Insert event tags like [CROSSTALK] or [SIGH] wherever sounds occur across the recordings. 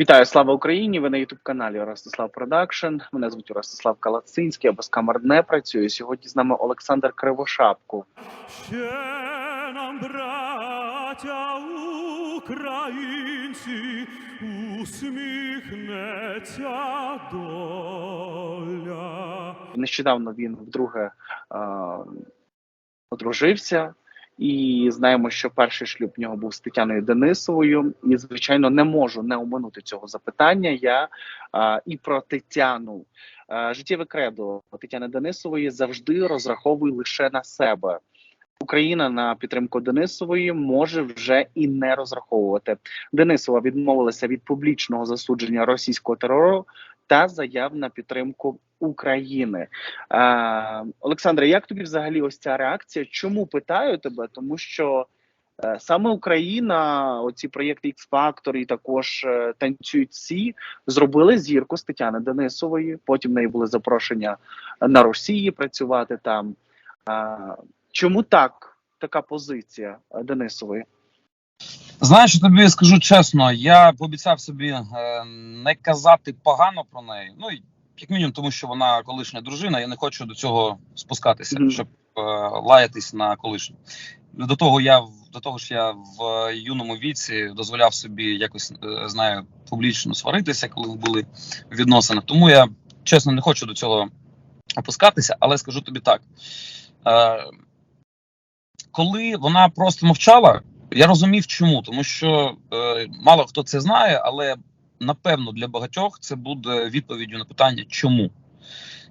Вітаю, слава Україні! Ви на Ютуб каналі Ростислав Продакшн. Мене звуть Ростислав Калацинський, або з камер не працює. Сьогодні з нами Олександр Кривошапко. Ще нам, браття українці, усміхнеться доля. Нещодавно він вдруге е, одружився, і знаємо, що перший шлюб нього був з Тетяною Денисовою. І, звичайно, не можу не оминути цього запитання. Я е, і про Тетяну. Е, життєве кредо Тетяни Денисової завжди розраховує лише на себе. Україна на підтримку Денисової може вже і не розраховувати. Денисова відмовилася від публічного засудження російського терору та заяв на підтримку України. Е, Олександре, як тобі взагалі ось ця реакція? Чому питаю тебе? Тому що е, саме Україна, оці проєкти X Factor і також е, танцюють всі, зробили зірку з Тетяни Денисової. Потім в неї були запрошення на Росії працювати там. Е, чому так? Така позиція е, Денисової? Знаєш, тобі скажу чесно, я пообіцяв собі е, не казати погано про неї. Ну як мінімум, тому що вона колишня дружина. Я не хочу до цього спускатися, Мгм. щоб е, лаятись на колишню. До того я до того ж, я в юному віці дозволяв собі якось е, знаю публічно сваритися, коли були відносини. Тому я чесно не хочу до цього опускатися, але скажу тобі так. Е, коли вона просто мовчала, я розумів, чому, тому що е, мало хто це знає, але напевно для багатьох це буде відповіддю на питання, чому.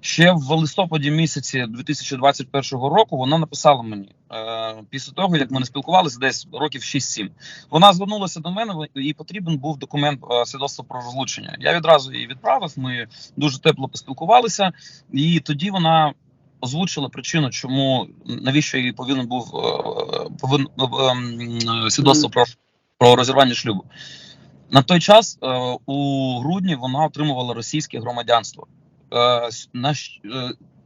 Ще в листопаді місяці 2021 року вона написала мені е, після того, як ми не спілкувалися десь років 6-7. Вона звернулася до мене, і потрібен був документ е, свідоцтва про розлучення. Я відразу її відправив. Ми дуже тепло поспілкувалися, і тоді вона озвучила причину, чому навіщо їй повинен був е, повин, е, ем, свідоцтво про, про розірвання шлюбу. На той час е, у грудні вона отримувала російське громадянство. Е, на, е,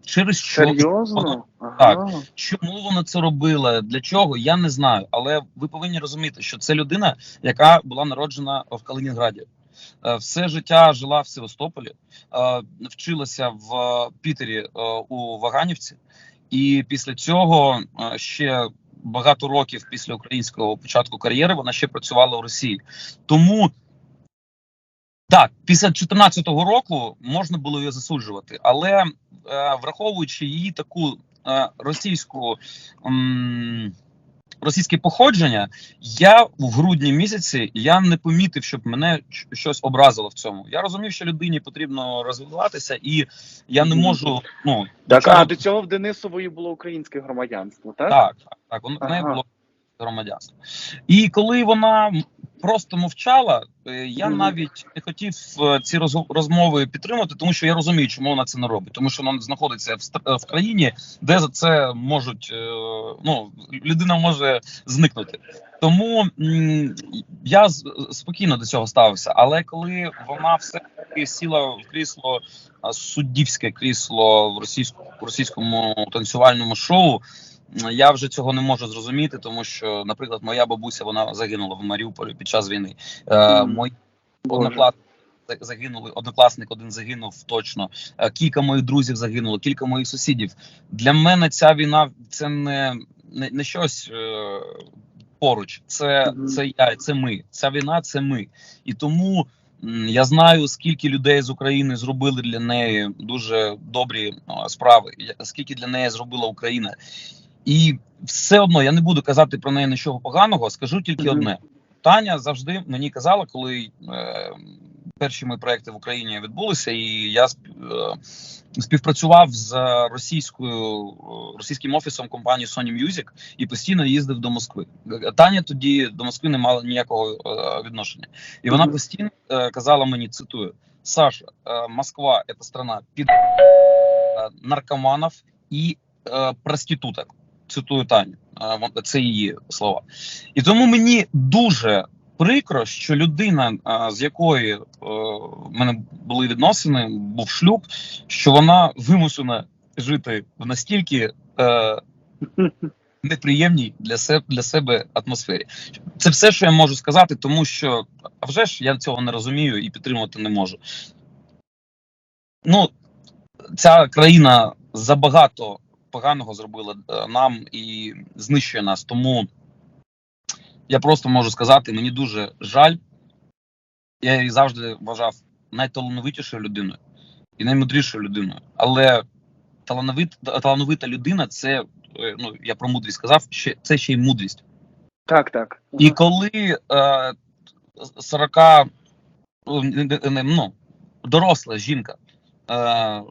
через що Серйозно? Так. Ага. Чому вона це робила? Для чого? Я не знаю. Але ви повинні розуміти, що це людина, яка була народжена в Калінінграді. Е, Все життя жила в Севастополі, вчилася в Пітері у Ваганівці, і після цього ще багато років після українського початку кар'єри вона ще працювала в Росії. Тому так, після 2014 року можна було її засуджувати, але е, враховуючи її таку е, російську м, російське походження, я в грудні місяці я не помітив, щоб мене щось образило в цьому. Я розумів, що людині потрібно розвиватися, і я не можу. Ну Так, чому... а до цього в Денисової було українське громадянство, так? так, так, так. Неї Ага. було громадянство. І коли вона просто мовчала, е, я навіть не хотів е, ці розмови підтримати, тому що я розумію, чому вона це не робить. Тому що вона знаходиться в в країні, де за це можуть е, ну людина може зникнути. Тому я з- спокійно до цього ставився. Але коли вона все таки сіла в крісло суддівське крісло в російському російському танцювальному шоу. Я вже цього не можу зрозуміти, тому що, наприклад, моя бабуся вона загинула в Маріуполі під час війни. Е, мої однокласники загинули, однокласник один загинув точно. Е, кілька моїх друзів загинуло, кілька моїх сусідів. Для мене ця війна це не, не, не щось е, поруч. Це, це я, це ми. Ця війна це ми. І тому. Я знаю, скільки людей з України зробили для неї дуже добрі е, справи, скільки для неї зробила Україна. І все одно я не буду казати про неї нічого поганого, скажу тільки одне: Таня завжди мені казала, коли е, перші мої проекти в Україні відбулися, і я сп- е, співпрацював з російською російським офісом компанії Sony Music і постійно їздив до Москви. Таня тоді до Москви не мала ніякого е, відношення, і вона постійно е, казала мені: цитую: Саша, е, Москва це страна під е, наркоманів і е, проституток. Цитую Таню, це її слова. І тому мені дуже прикро, що людина, з якої е, в мене були відносини, був шлюб, що вона вимушена жити в настільки е, неприємній для себе для себе атмосфері. Це все, що я можу сказати, тому що а вже ж я цього не розумію і підтримувати не можу. Ну, ця країна забагато поганого зробила е, нам і знищує нас. Тому я просто можу сказати, мені дуже жаль. Я її завжди вважав найталановитішою людиною і наймудрішою людиною. Але талановит, талановита людина це, е, ну я про мудрість сказав, ще це ще й мудрість. Так, так. І коли е, 40 ну, ну, доросла жінка е,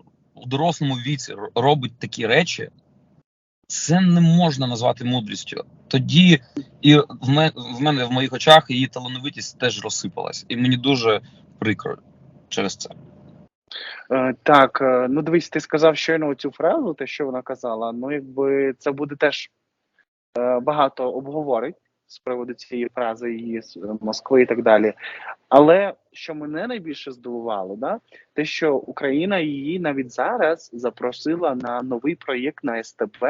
у дорослому віці робить такі речі, це не можна назвати мудрістю. Тоді і в мене, в моїх очах її талановитість теж розсипалась. І мені дуже прикро через це. Е, Так, е, ну дивись, ти сказав щойно цю фразу, те, що вона казала. Ну, якби це буде теж е, багато обговорень з приводу цієї фрази її з е, Москви і так далі. Але що мене найбільше здивувало, да, те, що Україна її навіть зараз запросила на новий проєкт на СТБ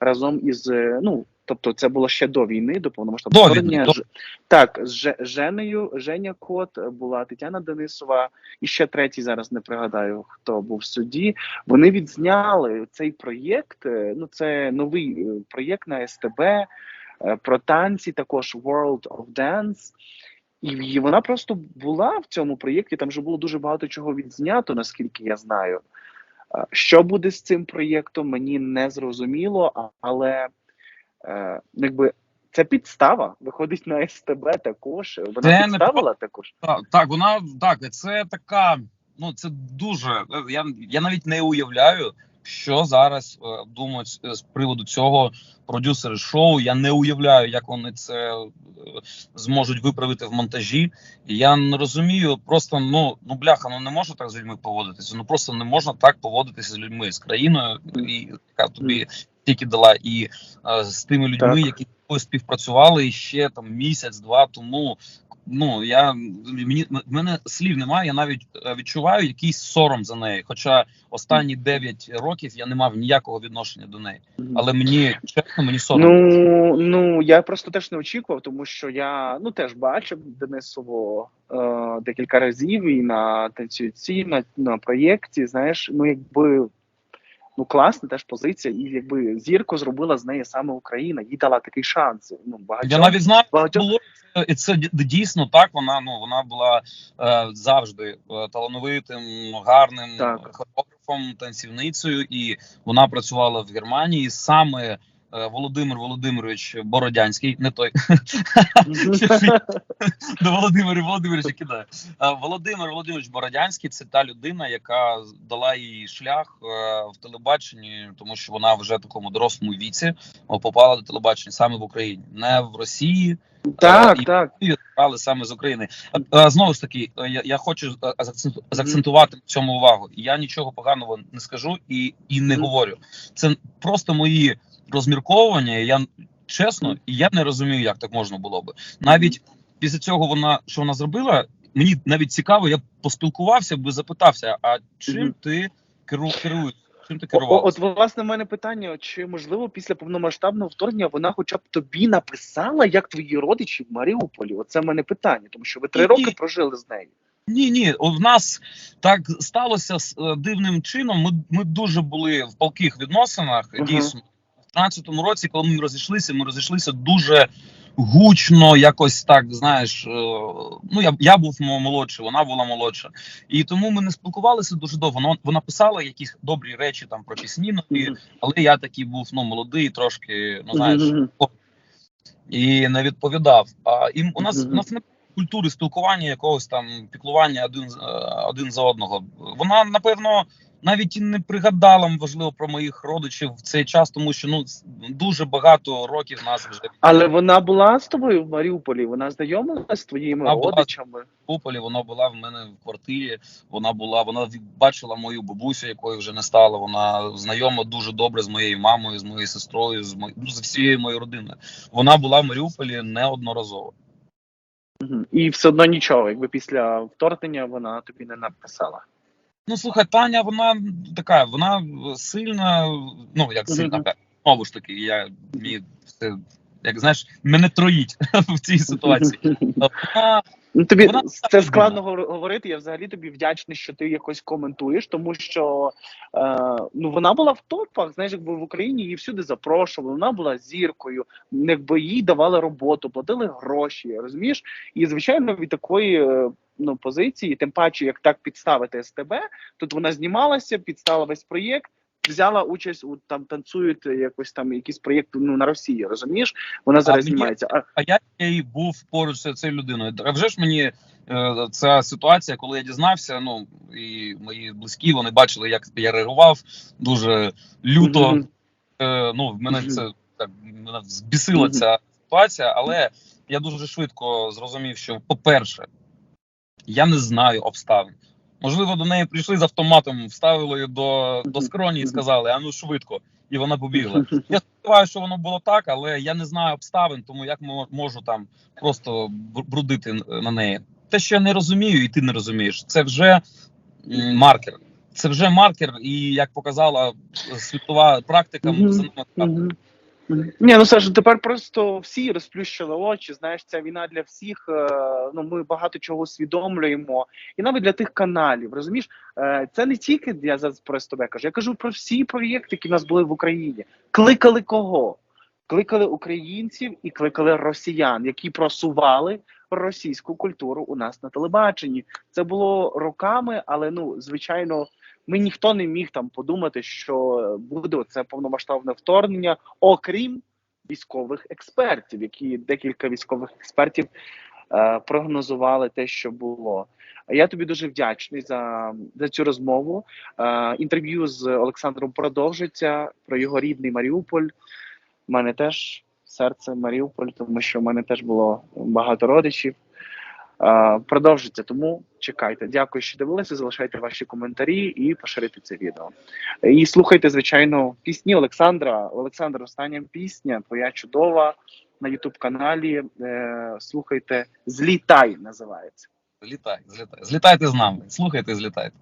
разом із е, ну. Тобто це було ще до війни, до повномасштабного вторгнення. до- Так, з Же- Женею, Женя Кот, була Тетяна Денисова, і ще третій зараз не пригадаю, хто був в суді. Вони відзняли цей проєкт. е, Ну, це новий проєкт на СТБ про танці, також World of Dance. І вона просто була в цьому проєкті. Там вже було дуже багато чого відзнято, наскільки я знаю. Е, Що буде з цим проєктом, мені не зрозуміло, але е, якби це підстава. Виходить на СТБ також. Вона Це не підставила також. Так, так, вона так, це така. Ну це дуже. е, Я, я навіть не уявляю, що зараз е, думають з- з приводу цього продюсери шоу. Я не уявляю, як вони це е, зможуть виправити в монтажі. Я не розумію, просто ну ну бляха, ну не можна так з людьми поводитися. Ну просто не можна так поводитися з людьми з країною, і яка тобі тільки дала, і е, з тими людьми, Так. які співпрацювали ще там місяць-два тому. Ну я мені в мене слів немає. Я навіть е, відчуваю якийсь сором за неї. Хоча останні 9 років я не мав ніякого відношення до неї. Але мені чесно, мені соромно. Ну, ну я просто теж не очікував, тому що я ну теж бачив Денисову е, декілька разів і на танцюці, на, на проєкті. Знаєш, ну якби ну класна теж позиція, і якби зірку зробила з неї саме Україна, їй дала такий шанс. Ну багатьом, Я навіть знаю, що багатьом було і це дійсно так. Вона ну вона була е, завжди е, талановитим, гарним Так. хореографом, танцівницею, і вона працювала в Германії саме. Е, Володимир Володимирович Бородянський, не той [LAUGHS] до Володимира Володимировича кидає. Е, Володимир Володимирович Бородянський це та людина, яка дала їй шлях е, в телебаченні, тому що вона вже в такому дорослому віці попала до телебачення саме в Україні, не в Росії, так, і- так. але саме з України. Знову ж таки, я, я хочу заакцентувати в цьому увагу. Я нічого поганого не скажу і, і не говорю. Це просто мої розмірковування. Я чесно, і я не розумію, як так можна було би. Навіть після цього вона що вона зробила, мені навіть цікаво, я поспілкувався би, запитався: а чим ти керу, керуєш? Чим ти керував? от власне в мене питання: чи можливо після повномасштабного вторгнення вона хоча б тобі написала, як твої родичі в Маріуполі? Оце в мене питання, тому що ви три Ні, роки ні. прожили з нею. Ні, ні, в нас так сталося з е, дивним чином. Ми, ми дуже були в палких відносинах. Ага. Дійсно, в 13-му році, коли ми розійшлися, ми розійшлися дуже гучно, якось так, знаєш. е, Ну я, я був молодший, вона була молодша, і тому ми не спілкувалися дуже довго. Вона, вона писала якісь добрі речі там про пісні, нові, але я такий був ну молодий, трошки, ну знаєш, і не відповідав. А і у нас у нас не культури спілкування, якогось там піклування один е, один за одного. Вона напевно навіть і не пригадала можливо про моїх родичів в цей час, тому що ну дуже багато років нас вже Але вона була з тобою в Маріуполі. Вона знайомилася з твоїми Вона була- родичами. в Куполі. Вона була в мене в квартирі. Вона була, вона бачила мою бабусю, якої вже не стало. Вона знайома дуже добре з моєю мамою, з моєю сестрою, з мо... ну, з всією моєю родиною. Вона була в Маріуполі неодноразово. І все одно нічого, якби після вторгнення вона тобі не написала. Ну слухай, Таня, вона така, вона сильна, ну як сильна, знову ж таки, я мені це, як знаєш, мене троїть [LAUGHS] в цій ситуації. Вона Ну, тобі Вона це складно говор- говорити. Я взагалі тобі вдячний, що ти якось коментуєш, тому що е, ну вона була в топах. Знаєш, якби в Україні її всюди запрошували. Вона була зіркою, якби їй давали роботу, платили гроші. Розумієш? І звичайно, від такої е, ну позиції, тим паче, як так підставити СТБ, тут вона знімалася, підстала весь проєкт. Взяла участь у там танцюють якось там якісь проєкти ну на Росії, розумієш? Вона зараз мені- знімається. А а я і був поруч з цією людиною. А вже ж мені е, ця ситуація, коли я дізнався, ну і мої близькі вони бачили, як я реагував дуже люто. Мгм. Е, ну, в мене Мгм. це так мене збісила Мгм. ця ситуація, але я дуже швидко зрозумів, що, по-перше, я не знаю обставин. Можливо, до неї прийшли з автоматом, вставили її до, до скроні і сказали, а ну швидко, і вона побігла. [LAUGHS] Я сподіваюся, що воно було так, але я не знаю обставин, тому як мо- можу там просто брудити на неї. Те, що я не розумію, і ти не розумієш, це вже маркер. Це вже маркер, і як показала світова практика, Мгм. за ними. Ні, ну Саша, тепер просто всі розплющили очі. Знаєш, ця війна для всіх. е, Ну ми багато чого усвідомлюємо, і навіть для тих каналів. Розумієш, Е, це не тільки я зараз про СТБ кажу. Я кажу про всі проєкти, які в нас були в Україні. Кликали кого? Кликали українців і кликали росіян, які просували російську культуру у нас на телебаченні. Це було роками, але ну звичайно, ми ніхто не міг там подумати, що буде це повномасштабне вторгнення, окрім військових експертів, які декілька військових експертів е, прогнозували те, що було. Я тобі дуже вдячний за, за цю розмову. Е, інтерв'ю з Олександром продовжиться про його рідний Маріуполь. У мене теж серце Маріуполь, тому що в мене теж було багато родичів. Е, продовжиться, тому чекайте. Дякую, що дивилися. Залишайте ваші коментарі і поширити це відео. І слухайте, звичайно, пісні Олександра. Олександр, остання пісня, твоя чудова на Ютуб каналі. Е, слухайте, злітай називається. Злітай, злітай. Злітайте з нами. Слухайте, злітайте.